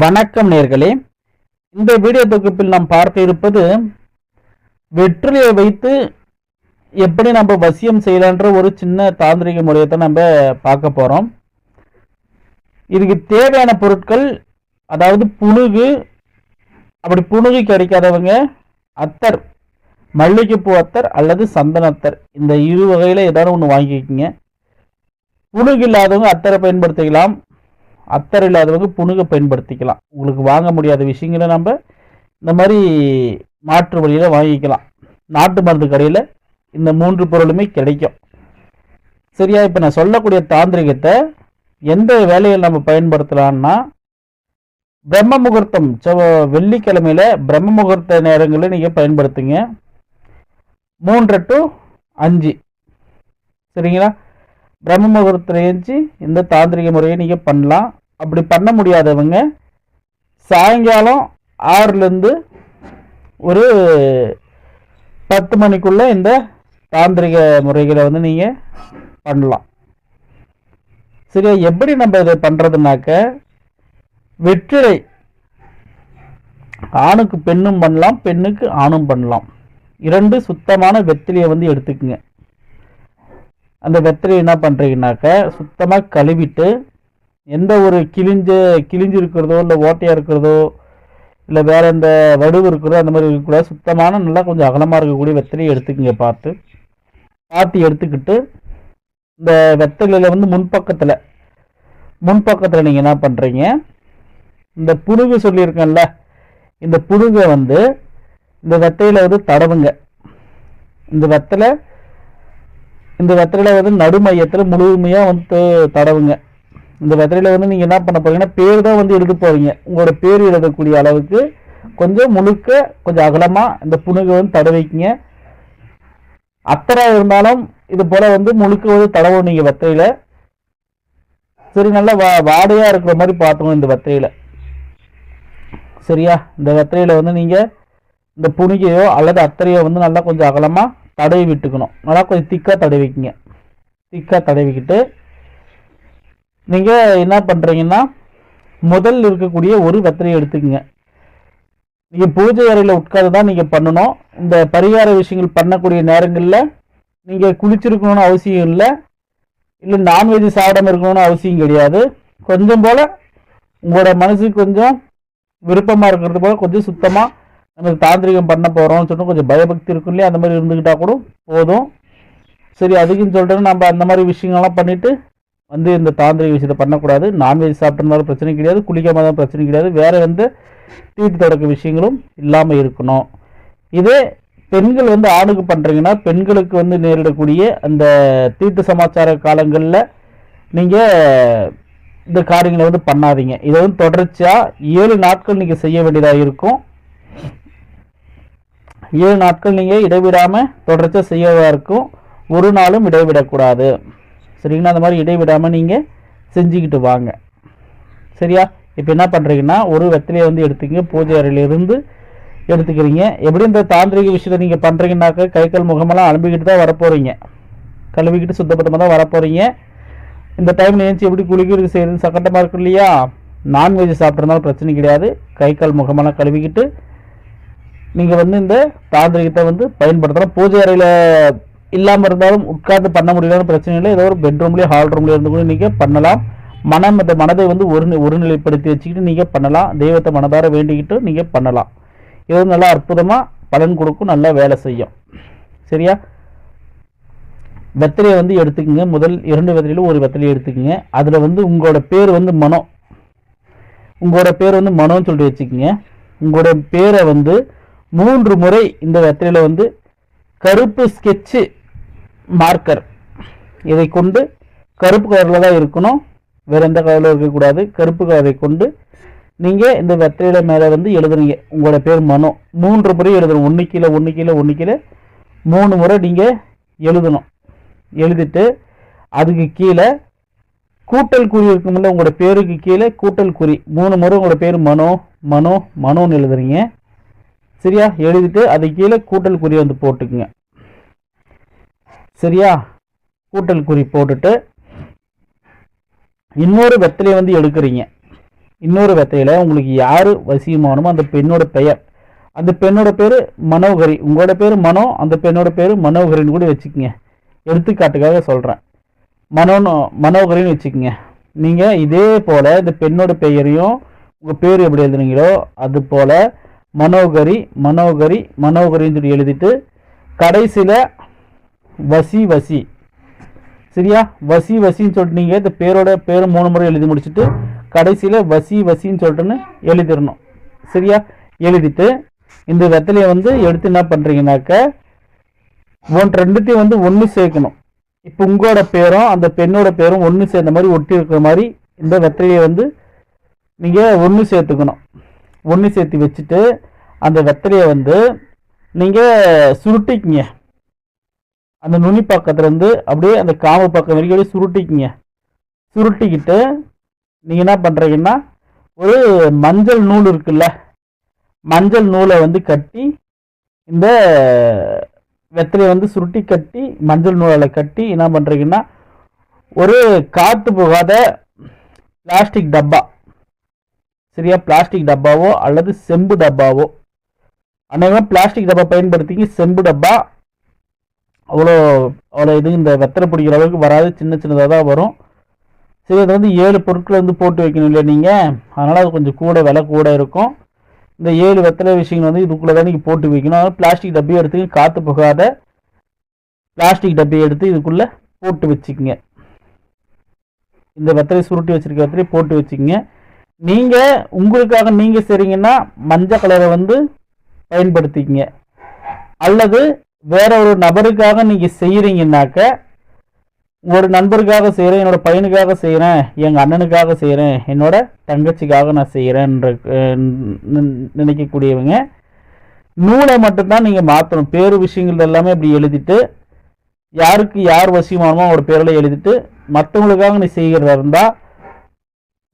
வணக்கம் நேர்களே. இந்த வீடியோ தொகுப்பில் நாம் பார்க்க இருப்பது வெற்றிலையை வைத்து எப்படி நம்ம வசியம் செய்யலான்ற ஒரு சின்ன தாந்திரிக முறையை தான் நம்ம பார்க்க போகிறோம் இதுக்கு தேவையான பொருட்கள் அதாவது புழுகு அப்படி புழுகு கிடைக்காதவங்க அத்தர் மல்லிகைப்பூ அத்தர் அல்லது சந்தன அத்தர் இந்த இரு வகையில் ஏதாவது ஒன்று வாங்கிக்கோங்க. புழுகு இல்லாதவங்க அத்தரை பயன்படுத்திக்கலாம். அத்தர் இல்லாதவங்க புணுகை பயன்படுத்திக்கலாம். உங்களுக்கு வாங்க முடியாத விஷயங்களை நம்ம இந்த மாதிரி மாற்று வழியில் வாங்கிக்கலாம். நாட்டு மருந்து கடையில் இந்த மூன்று பொருளுமே கிடைக்கும். சரியா இப்போ நான் சொல்லக்கூடிய தாந்திரிகத்தை எந்த வேலையில் நம்ம பயன்படுத்தலாம்னா பிரம்ம முகூர்த்தம் செவ்வ வெள்ளிக்கிழமையில் பிரம்ம முகூர்த்த நேரங்களில் நீங்கள் பயன்படுத்துங்க. மூன்று டு அஞ்சு. சரிங்களா? பிரம்ம முகூர்த்தம் ஏஞ்சி இந்த தாந்திரிக முறையை நீங்கள் பண்ணலாம். அப்படி பண்ண முடியாதவங்க சாயங்காலம் ஆறுலேருந்து ஒரு பத்து மணிக்குள்ளே இந்த தாந்திரிக முறைகளை வந்து நீங்கள் பண்ணலாம். சரியா எப்படி நம்ம இதை பண்ணுறதுனாக்க வெற்றிலை ஆணுக்கு பெண்ணும் பண்ணலாம் பெண்ணுக்கு ஆணும் பண்ணலாம். இரண்டு சுத்தமான வெத்திலையை வந்து எடுத்துக்குங்க. அந்த வெத்திலையை என்ன பண்ணுறீங்கனாக்க சுத்தமாக கழுவிட்டு எந்த ஒரு கிழிஞ்ச கிழிஞ்சு இருக்கிறதோ இல்லை ஓட்டையாக இருக்கிறதோ இல்லை வேற எந்த வடுவு இருக்கிறதோ அந்த மாதிரி இருக்கக்கூடாது. சுத்தமான நல்லா கொஞ்சம் அகலமாக இருக்கக்கூடிய வெத்தலையை எடுத்துக்கங்க பார்த்து. பார்த்து எடுத்துக்கிட்டு இந்த வெத்தலையில் வந்து முன்பக்கத்தில் முன்பக்கத்தில் நீங்கள் என்ன பண்ணுறீங்க இந்த புழுகு சொல்லியிருக்கேன்ல இந்த புழுகை வந்து இந்த வெத்தையில் வந்து தடவுங்க. இந்த வெத்தலை இந்த வெத்தலையில் வந்து நடுமையத்தில் முழுமையாக வந்து தடவுங்க. இந்த வெத்தலையில் வந்து நீங்கள் என்ன பண்ண போகிறீங்கன்னா பேர் தான் வந்து எழுத போவீங்க உங்களோட பேர் எழுதக்கூடிய அளவுக்கு கொஞ்சம் முழுக்க கொஞ்சம் அகலமாக இந்த புணுகை வந்து தடவைக்குங்க அத்தரை இருந்தாலும் இது போல் வந்து முழுக்க வந்து தடவும் நீங்கள் வெத்தையில் சரி நல்லா வா வாடையாக இருக்கிற மாதிரி பார்த்துக்கணும் இந்த வெத்தையில் சரியா? இந்த வெத்தையில் வந்து நீங்கள் இந்த புனிகையோ அல்லது அத்தரையோ வந்து நல்லா கொஞ்சம் அகலமாக தடவி விட்டுக்கணும். நல்லா கொஞ்சம் திக்காக தடவிக்கிங்க திக்காக தடவிக்கிட்டு நீங்கள் என்ன பண்ணுறீங்கன்னா முதல் இருக்கக்கூடிய ஒரு வெத்தலையை எடுத்துக்கங்க. நீங்கள் பூஜை அறையில் உட்காந்து தான் நீங்கள் பண்ணணும். இந்த பரிகார விஷயங்கள் பண்ணக்கூடிய நேரங்களில் நீங்கள் குளிச்சிருக்கணும்னு அவசியம் இல்லை. இல்லை நான்வெஜ் சாப்பிடாம இருக்கணும்னு அவசியம் கிடையாது. கொஞ்சம் போல் உங்களோட மனசுக்கு கொஞ்சம் விருப்பமாக இருக்கிறது போல் கொஞ்சம் சுத்தமாக நம்ம தாந்திரிகம் பண்ண போகிறோம்னு சொல்லிட்டு கொஞ்சம் பயபக்தி இருக்கும் இல்லையா? அந்த மாதிரி இருந்துக்கிட்டால் கூட போதும். சரி அதுக்குன்னு சொல்லிட்டு நம்ம அந்த மாதிரி விஷயங்கள்லாம் பண்ணிவிட்டு வந்து இந்த தாந்திரிக விஷயத்தை பண்ணக்கூடாது. நான்வெஜ் சாப்பிட்றதுனால பிரச்சனை கிடையாது. குளிக்காம தான் பிரச்சனை கிடையாது. வேறு எந்த தீட்டு தொடக்க விஷயங்களும் இல்லாமல் இருக்கணும். இதே பெண்கள் வந்து ஆணுக்கு பண்ணுறீங்கன்னா பெண்களுக்கு வந்து நேரிடக்கூடிய அந்த தீட்டு சமாச்சார காலங்களில் நீங்கள் இந்த காரியங்களை வந்து பண்ணாதீங்க. இதை வந்து தொடர்ச்சியாக ஏழு நாட்கள் நீங்கள் செய்ய வேண்டியதாக இருக்கும். ஏழு நாட்கள் நீங்கள் இடைவிடாமல் தொடர்ச்சியாக செய்யதாக இருக்கும். ஒரு நாளும் இடைவிடக்கூடாது. சரிங்களா? அந்த மாதிரி இடைவிடாமல் நீங்கள் செஞ்சுக்கிட்டு வாங்க. சரியா? இப்போ என்ன பண்ணுறீங்கன்னா ஒரு வெத்திலையை வந்து எடுத்துக்கிங்க. பூஜை அறையிலிருந்து எடுத்துக்கிறீங்க. எப்படி இந்த தாந்திரிக விஷயத்தை நீங்கள் பண்ணுறீங்கன்னாக்க கை கால் முகமெல்லாம் அனுப்பிக்கிட்டு தான் வரப்போகிறீங்க கழுவிக்கிட்டு சுத்தப்பட்டமாக தான் வரப்போகிறீங்க இந்த டைமில் ஏஞ்சி எப்படி குளிக்கிறது செய்யறது? சக்கட்டமாக இருக்கும் இல்லையா? நான்வெஜ் சாப்பிட்றதுனால பிரச்சனை கிடையாது. கை கால் முகமெல்லாம் கழுவிக்கிட்டு நீங்கள் வந்து இந்த தாந்திரிகத்தை வந்து பயன்படுத்தலாம். பூஜை அறையில் இல்லாமல் இருந்தாலும் உட்கார்ந்து பண்ண முடியலன்னு பிரச்சனை இல்லை. ஏதோ ஒரு பெட்ரூம்லேயே ஹால் ரூம்லேயே இருந்து கூட நீங்கள் பண்ணலாம். மனம் இந்த மனதை வந்து ஒரு ஒருநிலைப்படுத்தி வச்சுக்கிட்டு நீங்கள் பண்ணலாம். தெய்வத்தை மனதார வேண்டிக்கிட்டு நீங்கள் பண்ணலாம். இது வந்து நல்லா அற்புதமாக பலன் கொடுக்கும் நல்லா வேலை செய்யும். சரியா? வெத்தலையை வந்து எடுத்துக்கோங்க. முதல் இரண்டு வெத்தலையிலும் ஒரு வெத்தலையை எடுத்துக்கோங்க. அதில் வந்து உங்களோட பேர் வந்து மனோ. உங்களோட பேர் வந்து மனோன்னு சொல்லிட்டு வச்சுக்கோங்க. உங்களோட பேரை வந்து மூன்று முறை இந்த வெத்தலையில் வந்து கருப்பு ஸ்கெட்சு மார்க்கர். இதை கொண்டு கருப்பு கலரில் தான் இருக்கணும். வேற எந்த கலரில் இருக்கக்கூடாது. கருப்பு கலரை கொண்டு நீங்கள் இந்த வெத்தலையில மேலே வந்து எழுதுறீங்க. உங்களோட பேர் மனோ. மூன்று முறை எழுதணும். ஒன்று கீழே ஒன்று கீழே ஒன்று கீழே. மூணு முறை நீங்கள் எழுதணும். எழுதிட்டு அதுக்கு கீழே கூட்டல் குறி இருக்குமில்ல உங்களோட பேருக்கு கீழே கூட்டல் குறி. மூணு முறை உங்களோட பேர் மனோ மனோ மனோன்னு எழுதுறீங்க. சரியா? எழுதிட்டு அது கீழே கூட்டல் குறி வந்து போட்டுக்குங்க. சரியா? கூட்டல் குறி போட்டுட்டு இன்னொரு வெத்தலையை வந்து எடுக்கிறீங்க. இன்னொரு வெத்தையில் உங்களுக்கு யார் வசியமானமோ அந்த பெண்ணோட பெயர். அந்த பெண்ணோட பேர் மனோகரி. உங்களோட பேர் மனோ அந்த பெண்ணோட பேர் மனோகரின்னு கூட வச்சுக்கோங்க. எடுத்துக்காட்டுக்காக சொல்கிறேன் மனோன்னு மனோகரின்னு வச்சுக்கோங்க. நீங்கள் இதே போல் இந்த பெண்ணோட பெயரையும் உங்கள் பேர் எப்படி எழுதுனீங்களோ அது போல் மனோகரி மனோகரி மனோகரின்னு சொல்லி எழுதிட்டு கடைசியில் வசி வசி. சரியா? வசி வசின்னு சொல்லிட்டு நீங்கள் இந்த பேரோட பேரும் மூணு முறை எழுதி முடிச்சுட்டு கடைசியில் வசி வசின்னு சொல்லிட்டுன்னு எழுதிடணும். சரியா? எழுதிட்டு இந்த வெத்தலையை வந்து எடுத்து என்ன பண்ணுறீங்கனாக்க ஒன் ரெண்டுத்தையும் வந்து ஒன்று சேர்க்கணும். இப்போ உங்களோட பேரும் அந்த பெண்ணோட பேரும் ஒன்று சேர்ந்த மாதிரி ஒட்டி இருக்கிற மாதிரி இந்த வெத்தலையை வந்து நீங்கள் ஒன்று சேர்த்துக்கணும். ஒன்று சேர்த்து வச்சுட்டு அந்த வெத்தலையை வந்து நீங்கள் சுருட்டிக்கிங்க. அந்த நுனி பக்கத்துலேருந்து அப்படியே அந்த காம்பு பக்கம் வரைக்கும் அப்படியே சுருட்டிக்கிங்க. சுருட்டிக்கிட்டு நீங்கள் என்ன பண்ணுறீங்கன்னா ஒரு மஞ்சள் நூல் இருக்குல்ல மஞ்சள் நூலை வந்து கட்டி இந்த வெத்தலையை வந்து சுருட்டி கட்டி மஞ்சள் நூலில் கட்டி என்ன பண்ணுறீங்கன்னா ஒரு காற்று போகாத பிளாஸ்டிக் டப்பா. சரியா? பிளாஸ்டிக் டப்பாவோ அல்லது செம்பு டப்பாவோ. அநேகமாக பிளாஸ்டிக் டப்பா பயன்படுத்திங்க செம்பு டப்பா அவ்வளோ அவ்வளோ இது இந்த வெத்தலை பிடிக்கிற அளவுக்கு வராது. சின்ன சின்னதாக தான் வரும். சரி அது வந்து ஏழு பொருட்களை வந்து போட்டு வைக்கணும் இல்லை நீங்கள் அதனால் அது கொஞ்சம் கூட விலை கூட இருக்கும். இந்த ஏழு வெத்தலை விஷயங்கள் வந்து இதுக்குள்ளே தான் நீங்கள் போட்டு வைக்கணும். அதனால் பிளாஸ்டிக் டப்பையை எடுத்து காற்று போகாத பிளாஸ்டிக் டப்பையை எடுத்து இதுக்குள்ளே போட்டு வச்சுக்கோங்க. இந்த வெத்தலை சுருட்டி வச்சுருக்க வெத்தலையை போட்டு வச்சுக்கோங்க. நீங்கள் உங்களுக்காக நீங்கள் சரிங்கன்னா மஞ்சள் கலரை வந்து பயன்படுத்திக்கங்க. அல்லது வேற ஒரு நபருக்காக நீங்கள் செய்கிறீங்கன்னாக்க ஒரு நண்பருக்காக செய்கிறேன் என்னோட பையனுக்காக செய்கிறேன் எங்கள் அண்ணனுக்காக செய்கிறேன் என்னோட தங்கச்சிக்காக நான் செய்கிறேன்ற நினைக்கக்கூடியவங்க நூலை மட்டும்தான் நீங்கள் மாற்றணும் பேரு விஷயங்கள் எல்லாமே இப்படி எழுதிட்டு யாருக்கு யார் வசியமானமோ அவரோட பேரில் எழுதிட்டு மற்றவங்களுக்காக நீ செய்கிறதா இருந்தால்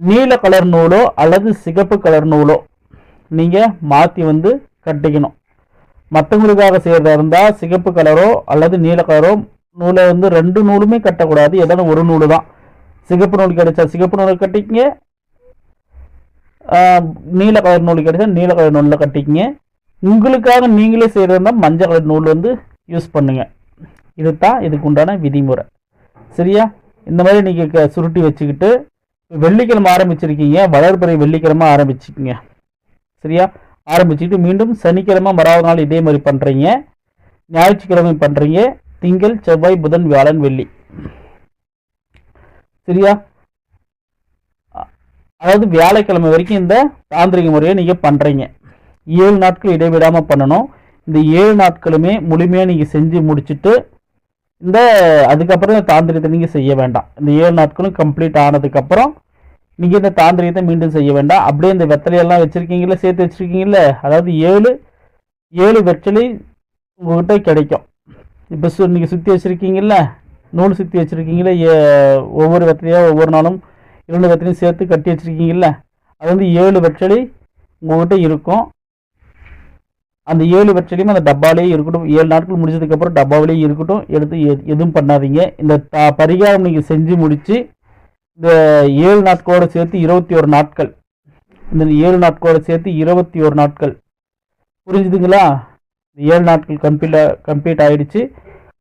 நீல கலர் நூலோ அல்லது சிகப்பு கலர் நூலோ நீங்கள் மாற்றி வந்து கட்டிக்கணும். மற்றவங்களுக்காக செய்கிறதா இருந்தால் சிகப்பு கலரோ அல்லது நீல கலரோ நூலை வந்து ரெண்டு நூலுமே கட்டக்கூடாது. ஏதாவது ஒரு நூல் தான். சிகப்பு நூல் கிடைச்சா சிகப்பு நூலை கட்டிக்கிங்க. நீல கலர் நூல் கிடைச்சா நீல கலர் நூலில் கட்டிக்கிங்க. உங்களுக்காக நீங்களே செய்கிறதா மஞ்சள் கலர் நூல் வந்து யூஸ் பண்ணுங்கள் இது தான் இதுக்கு உண்டான விதிமுறை. சரியா? இந்த மாதிரி நீங்கள் சுருட்டி வச்சுக்கிட்டு வெள்ளிக்கிழமை ஆரம்பிச்சிருக்கீங்க. வளர்பறை வெள்ளிக்கிழமை ஆரம்பிச்சுக்கிங்க. சரியா? ஆரம்பிச்சுட்டு மீண்டும் சனிக்கிழமை மறாவது நாள் இதே மாதிரி பண்ணுறீங்க ஞாயிற்றுக்கிழமை பண்ணுறீங்க திங்கள் செவ்வாய் புதன் வியாழன் வெள்ளி. சரியா? அதாவது வியாழக்கிழமை வரைக்கும் இந்த தாந்திரிக முறையை நீங்கள் பண்ணுறீங்க ஏழு நாட்கள் இடைவிடாமல் பண்ணணும். இந்த ஏழு நாட்களுமே முழுமையாக நீங்கள் செஞ்சு முடிச்சுட்டு இந்த அதுக்கப்புறம் இந்த நீங்கள் செய்ய வேண்டாம். இந்த ஏழு நாட்களும் கம்ப்ளீட் ஆனதுக்கப்புறம் நீங்கள் இந்த தாந்திரியத்தை மீண்டும் செய்ய வேண்டாம். அப்படியே இந்த வெத்தலையெல்லாம் வச்சுருக்கீங்களே சேர்த்து வச்சுருக்கீங்களே அதாவது ஏழு ஏழு வெற்றிலை உங்கள்கிட்ட கிடைக்கும். இப்போ சு நீங்கள் சுற்றி வச்சுருக்கீங்கள நூல் சுற்றி வச்சுருக்கீங்களே ஒவ்வொரு வெத்தலையாக ஒவ்வொரு நாளும் இரண்டு வெத்தலையும் சேர்த்து கட்டி வச்சுருக்கீங்கள அது வந்து ஏழு வெற்றிலை உங்கள்கிட்ட இருக்கும். அந்த ஏழு வெற்றிலையும் அந்த டப்பாவிலேயே இருக்கட்டும். ஏழு நாட்கள் முடிச்சதுக்கப்புறம் டப்பாவிலேயே இருக்கட்டும். எடுத்து எதுவும் பண்ணாதீங்க. இந்த த பரிகாரம் நீங்கள் செஞ்சு முடித்து இந்த ஏழு நாட்களோடு சேர்த்து இருபத்தி ஒரு நாட்கள். இந்த ஏழு நாட்களோடு சேர்த்து இருபத்தி ஒரு நாட்கள். புரிஞ்சுதுங்களா? இந்த ஏழு நாட்கள் கம்ப்ளீட் கம்ப்ளீட் ஆகிடுச்சு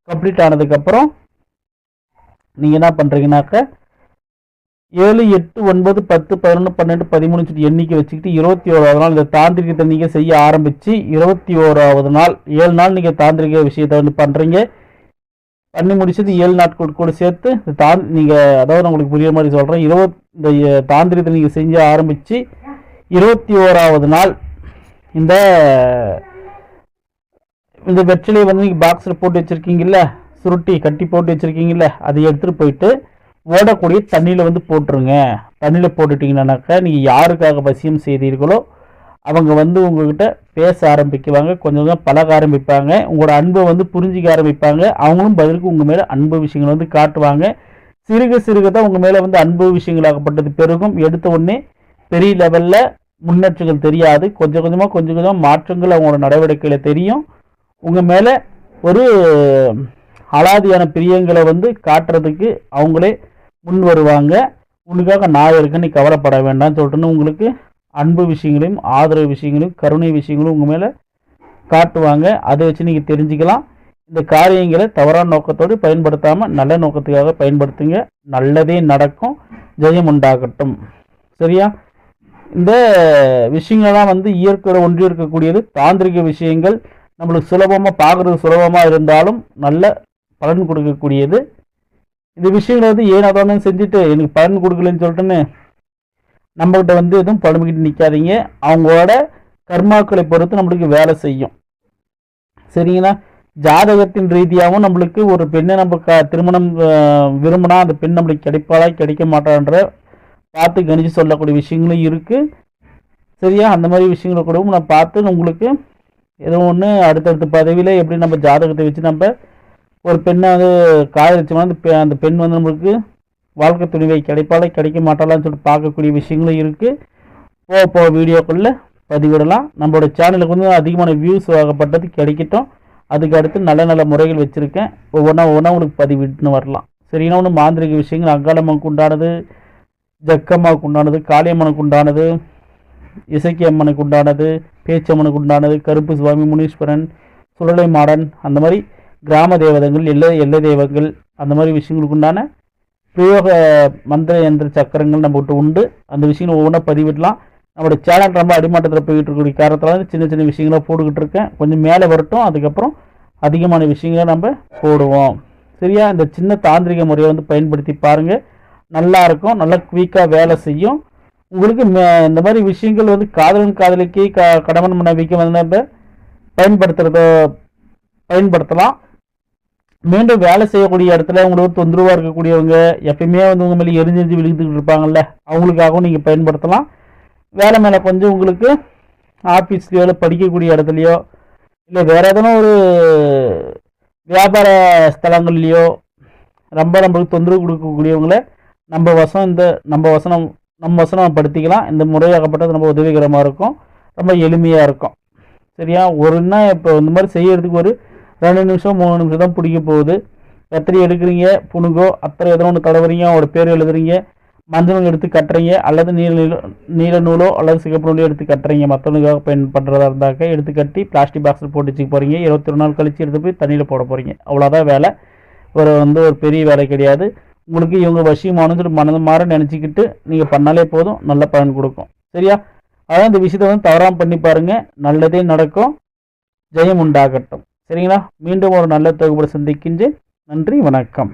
கம்ப்ளீட் ஆனதுக்கப்புறம் நீங்கள் என்ன பண்ணுறீங்கனாக்க ஏழு எட்டு ஒன்பது பத்து பதினொன்று பன்னெண்டு பதிமூணு சொல்லி எண்ணிக்கை வச்சுக்கிட்டு இருபத்தி ஓராவது நாள் இந்த தாந்திரிகத்தை நீங்கள் செய்ய ஆரம்பித்து இருபத்தி ஓராவது நாள் ஏழு நாள் நீங்கள் தாந்திரிக விஷயத்தை வந்து பண்ணுறீங்க பண்ணி முடிச்சது ஏழு நாட்கள் கூட சேர்த்து தான் நீங்கள் அதாவது உங்களுக்கு புரிய மாதிரி சொல்கிறேன் இருபத் இந்த தாந்திரத்தை நீங்கள் செஞ்சு ஆரம்பித்து இருபத்தி ஓராவது நாள் இந்த இந்த வெற்றிலையை வந்து நீங்கள் பாக்ஸில் போட்டு வச்சுருக்கீங்கல்ல சுருட்டி கட்டி போட்டு வச்சுருக்கீங்கல்ல அதை எடுத்துகிட்டு போயிட்டு ஓடக்கூடிய தண்ணியில் வந்து போட்டுருங்க. தண்ணியில் போட்டுட்டிங்கன்னாக்கா நீங்கள் யாருக்காக பசியம் செய்தீர்களோ அவங்க வந்து உங்ககிட்ட பேச ஆரம்பிக்குவாங்க. கொஞ்சம் கொஞ்சம் பழக ஆரம்பிப்பாங்க. உங்களோட அன்பை வந்து புரிஞ்சிக்க ஆரம்பிப்பாங்க. அவங்களும் பதிலுக்கு உங்கள் மேலே அன்பு விஷயங்கள் வந்து காட்டுவாங்க. சிறுக சிறுக தான் உங்கள் மேலே வந்து அன்பு விஷயங்களாகப்பட்டது பெருகும். எடுத்த உடனே பெரிய லெவலில் முன்னேற்றங்கள் தெரியாது. கொஞ்சம் கொஞ்சமாக கொஞ்சம் கொஞ்சமாக மாற்றங்கள் அவங்களோட நடவடிக்கையில் தெரியும். உங்கள் மேலே ஒரு அலாதியான பிரியங்களை வந்து காட்டுறதுக்கு அவங்களே முன் வருவாங்க. உங்களுக்காக நான் இருக்கேன். நீ கவலைப்பட வேண்டாம்னு சொல்லிட்டுன்னு உங்களுக்கு அன்பு விஷயங்களையும் ஆதரவு விஷயங்களையும் கருணை விஷயங்களும் உங்கள் மேலே காட்டுவாங்க. அதை வச்சு நீங்கள் தெரிஞ்சுக்கலாம். இந்த காரியங்களை தவறான நோக்கத்தோடு பயன்படுத்தாமல் நல்ல நோக்கத்துக்காக பயன்படுத்துங்க. நல்லதே நடக்கும். ஜெயம் உண்டாகட்டும். சரியா? இந்த விஷயங்கள்லாம் வந்து இயற்கையோட ஒன்றி இருக்கக்கூடியது. தாந்திரிக விஷயங்கள். நம்மளுக்கு சுலபமாக பார்க்குறது சுலபமாக இருந்தாலும் நல்ல பலன் கொடுக்கக்கூடியது. இந்த விஷயங்களை வந்து ஏன் அதான் செஞ்சுட்டு எனக்கு பலன் கொடுக்கலன்னு சொல்லிட்டுன்னு நம்மகிட்ட வந்து எதுவும் புலம்பிக்கிட்டு நிற்காதீங்க அவங்களோட கர்மாக்களை பொறுத்து நம்மளுக்கு வேலை செய்யும். சரிங்களா? ஜாதகத்தின் ரீதியாகவும் நம்மளுக்கு ஒரு பெண்ணை நம்ம க திருமணம் விரும்பினா அந்த பெண் நம்மளுக்கு கிடைப்பாளா கிடைக்க மாட்டான்ற பார்த்து கணிச்சு சொல்லக்கூடிய விஷயங்களும் இருக்குது சரியா? அந்த மாதிரி விஷயங்களை கூட நான் பார்த்து உங்களுக்கு ஏதோ ஒன்று அடுத்தடுத்த பதவியில் எப்படி நம்ம ஜாதகத்தை வச்சு நம்ம ஒரு பெண்ணை வந்து காதலிச்சோம்னா அந்த பெ- அந்த பெண் வந்து நம்மளுக்கு வாழ்க்கை துணிவை கிடைப்பாலே கிடைக்க மாட்டாளான்னு சொல்லிட்டு பார்க்கக்கூடிய விஷயங்களும் இருக்குது போக போக வீடியோக்குள்ளே பதிவிடலாம். நம்மளோட சேனலுக்கு வந்து அதிகமான வியூஸ் ஆகப்பட்டது கிடைக்கட்டும். அதுக்கு அடுத்து நல்ல நல்ல முறைகள் வச்சுருக்கேன். ஒவ்வொன்றா ஒவ்வொன்றா உங்களுக்கு பதிவிட்டுன்னு வரலாம். சரிங்களா ஒன்று மாந்திரிக விஷயங்கள் அங்காளம்மனுக்கு உண்டானது ஜக்கம்மாவுக்கு உண்டானது காளியம்மனுக்கு உண்டானது இசைக்கி அம்மனுக்கு உண்டானது பேச்சம்மனுக்கு உண்டானது கருப்பு சுவாமி முனீஸ்வரன் சுழலை மாடன் அந்த மாதிரி கிராம தேவதங்கள் எல்லை எல்லை தெய்வங்கள் அந்த மாதிரி விஷயங்களுக்கு உண்டான பிரயோக மந்திர எந்திர சக்கரங்கள் நம்மகிட்ட உண்டு. அந்த விஷயங்கள் ஒவ்வொன்றா பதிவிடலாம். நம்மளோட சேனல் ரொம்ப அடிமாட்டத்தில் போயிட்டு இருக்கக்கூடிய காரணத்தில் சின்ன சின்ன விஷயங்களை போட்டுக்கிட்டு இருக்கேன். கொஞ்சம் மேலே வரட்டும். அதுக்கப்புறம் அதிகமான விஷயங்களை நம்ம போடுவோம். சரியா? இந்த சின்ன தாந்திரிக முறையை வந்து பயன்படுத்தி பாருங்கள் நல்லா இருக்கும். நல்லா குயிக்காக வேலை செய்யும். உங்களுக்கு மே- இந்த மாதிரி விஷயங்கள் வந்து காதலன் காதலிக்கு க கடமன் மனைவிக்கு வந்து நம்ம பயன்படுத்துகிறத பயன்படுத்தலாம். மீண்டும் வேலை செய்யக்கூடிய இடத்துல உங்களுக்கு தொந்தரவாக இருக்கக்கூடியவங்க எப்பயுமே வந்து உங்கள் மேலே எரிஞ்செறிஞ்சு விழுந்துக்கிட்டு இருப்பாங்கல்ல அவங்களுக்காகவும் நீங்கள் பயன்படுத்தலாம். வேலை மேலே கொஞ்சம் உங்களுக்கு ஆஃபீஸ்லையோ இல்லை படிக்கக்கூடிய இடத்துலையோ இல்லை வேறு எதனா ஒரு வியாபார ஸ்தலங்கள்லையோ ரொம்ப நம்மளுக்கு தொந்தரவு கொடுக்கக்கூடியவங்கள நம்ம வசம் இந்த நம்ம வசனம் நம்ம வசனம் படுத்திக்கலாம். இந்த முறையாகப்பட்டது ரொம்ப உதவிகரமாக இருக்கும். ரொம்ப எளிமையாக இருக்கும். சரியா? ஒருன்னா இப்போ இந்த மாதிரி செய்யறதுக்கு ஒரு ரெண்டு நிமிஷம் மூணு நிமிஷம் தான் பிடிக்க போகுது. எத்தனை எடுக்கிறீங்க? புணுகோ அத்தனை எதோ ஒன்று தடவுறீங்க? அவரோட பேர் எழுதுறீங்க. மஞ்சள் எடுத்து கட்டுறீங்க. அல்லது நீல நீல நூலோ அல்லது சிகப்பு நூலோ எடுத்து கட்டுறீங்க. மற்றவங்களுக்காக பயன் பண்ணுறதா இருந்தாக்க எடுத்து கட்டி பிளாஸ்டிக் பாக்ஸில் போட்டு வச்சுக்க போகிறீங்க இருபத்தி நாள் கழிச்சு எடுத்து போய் தண்ணியில் போட போகிறீங்க அவ்வளோதான் வேலை. ஒரு வந்து ஒரு பெரிய வேலை கிடையாது. உங்களுக்கு இவங்க வசியமானு சொல்லி மனது மாற நினச்சிக்கிட்டு நீங்கள் பண்ணாலே போதும். நல்ல பலன் கொடுக்கும். சரியா? அதான் இந்த விஷயத்தை வந்து தவறாமல் பண்ணி பாருங்கள் நல்லதே நடக்கும். ஜெயம் உண்டாகட்டும். சரிங்களா? மீண்டும் ஒரு நல்ல தொகுப்பை சந்திக்கின்றேன். நன்றி வணக்கம்.